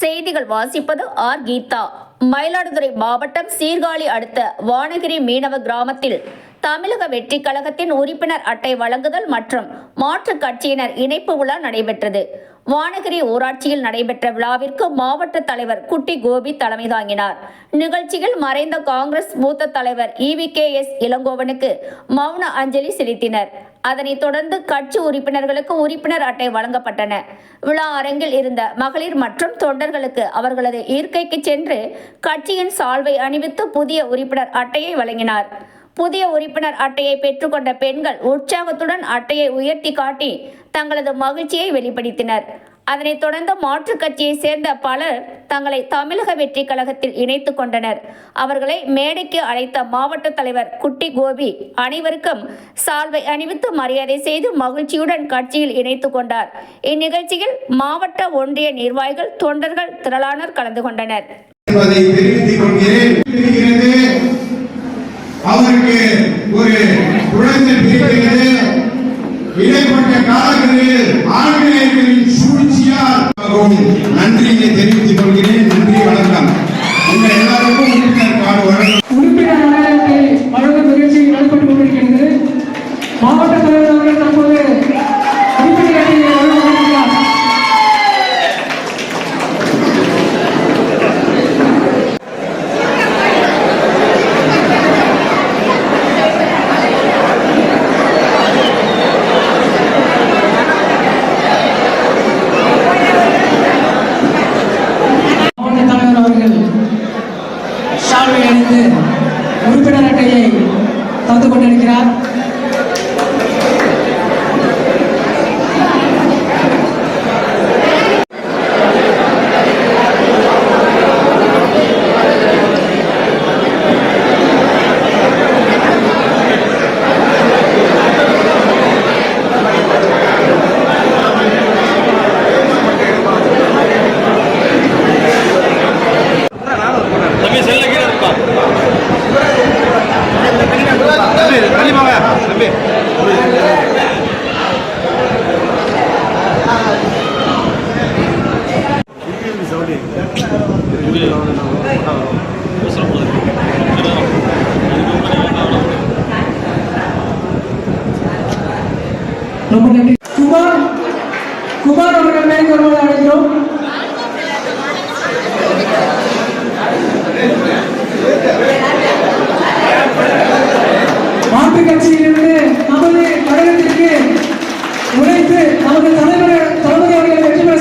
செய்திகள் வாசிப்பது ஆர். கீதா. மயிலாடுதுறை மாவட்டம் சீர்காழி அடுத்த வானகிரி மீனவ கிராமத்தில் தமிழக வெற்றி கழகத்தின் உறுப்பினர் அட்டை வழங்குதல் மற்றும் மாற்றுக் கட்சியினர் இணைப்பு விழா நடைபெற்றது. வானகிரி ஊராட்சியில் நடைபெற்ற விழாவிற்கு மாவட்ட தலைவர் குட்டி கோபி தலைமை தாங்கினார். நிகழ்ச்சியில் மறைந்த காங்கிரஸ் மூத்த தலைவர் இவி கே. எஸ். இளங்கோவனுக்கு மௌன அஞ்சலி செலுத்தினர். அதனைத் தொடர்ந்து கட்சி உறுப்பினர்களுக்கு உறுப்பினர் அட்டை வழங்கப்பட்டன. விழா அரங்கில் இருந்த மகளிர் மற்றும் தொண்டர்களுக்கு அவர்களது இருக்கைக்கு சென்று கட்சியின் சால்வை அணிவித்து புதிய உறுப்பினர் அட்டையை வழங்கினார். புதிய உறுப்பினர் அட்டையை பெற்றுக்கொண்ட பெண்கள் உற்சாகத்துடன் அட்டையை உயர்த்தி காட்டி தங்களது மகிழ்ச்சியை வெளிப்படுத்தினர். அதனைத் தொடர்ந்து மாற்றுக் கட்சியை சேர்ந்த பலர் தங்களை தமிழக வெற்றி கழகத்தில் இணைத்துக் கொண்டனர். அவர்களை மேடைக்கு அழைத்த மாவட்ட தலைவர் குட்டி கோபி அனைவருக்கும் சால்வை அணிவித்து மரியாதை செய்து மகிழ்ச்சியுடன் கட்சியில் இணைத்துக் கொண்டார். இந்நிகழ்ச்சியில் மாவட்ட ஒன்றிய நிர்வாகிகள் தொண்டர்கள் திரளானர் கலந்து கொண்டனர். இடைப்பட்ட காலங்களில் ஆங்கிலேயர்களின் சூழ்ச்சியால் நன்றியை தெரிவித்துக் கொள்கிறேன் நன்றி வணக்கம் உங்க எல்லாருக்கும் உறுப்பினர் கார்டு வழங்கும் உறுப்பினர் அடையாளத்தை வழங்கும் நிகழ்ச்சி நடைபெற்றுக் கொண்டிருக்கிறது மாவட்ட தலைவர் அவர்கள் தற்போது உறுப்பினர் அட்டையை வழங்க வருகிறார். மாவட்ட தலைவர் அவர்கள் ஷால்வை அணிந்து உறுப்பினர் அட்டையை தந்து கொண்டிருக்கிறார். தம்பி தள்ளி வாங்க தம்பி. ரொம்ப நன்றி. குமார் குமார் அவர்கள் மேற்கொள்வதாக இருக்கிறோம் அழைக்கிறோம் கட்சியிலிருந்து நமது கழகத்திற்கு உழைத்து நமது தலைவர் தலைமுறை அவர்களை வெற்றி பெற